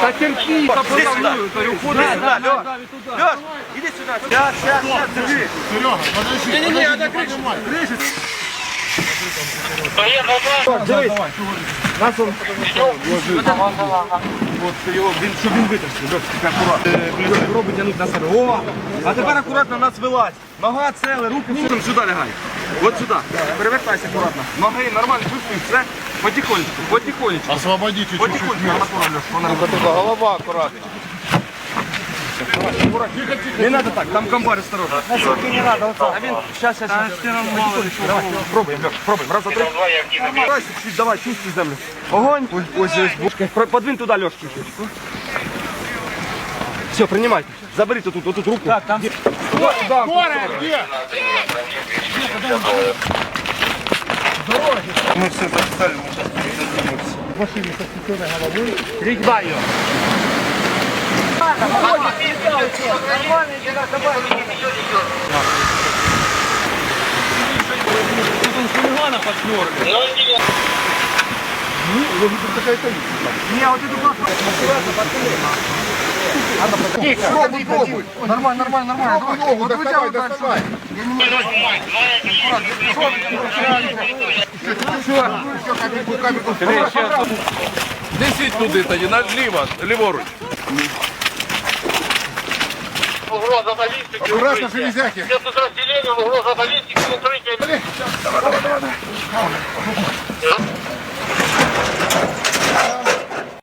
Та терпи, та подавлю, та уходи. Да, да, Лёш, Лёш, иди сюда. Сейчас, сейчас, сейчас, держи. Серега, подожди. Не-не-не, От його, він, щоб він Льош, акуратно. Е, Робить тянуть на себе. О, а тепер акуратно нас вилазь. Нога, цели, руки, сюди, Сюди лягай. От сюди. Перевертайся акуратно. Ноги нормально, чувствуй, все. Потихонечку, потихонечку. Освободите чуть-чуть. Потихонечку, акуратно, Льош, Голова аккуратно. Не надо так, там комбар осторожно. Насколько не надо, вот так. А він, щас, щас, щас. Давай, пробуємо, Льош, пробуємо. Раз, два, три. Давай, чуть-чуть, давай, чувствуй землю. Огонь. Ось, ось, ось. бушка. Про- Подвинь туда, Леш, чуть-чуть. Все, принимайте. Заберите тут, вот тут руку. Так, там. Да, Скорая, где? Мы все записали, мы сейчас передадимся. Рідьба його. Пробуй, пробуй. Нормально, нормально, нормально. Пробуй ногу, доставай, доставай. Все, капельку, капельку. Несіть туди тоді, наліво, ліворуч. Угроза баллистики. Аккуратно, железяки. Все подразделения, угроза баллистики,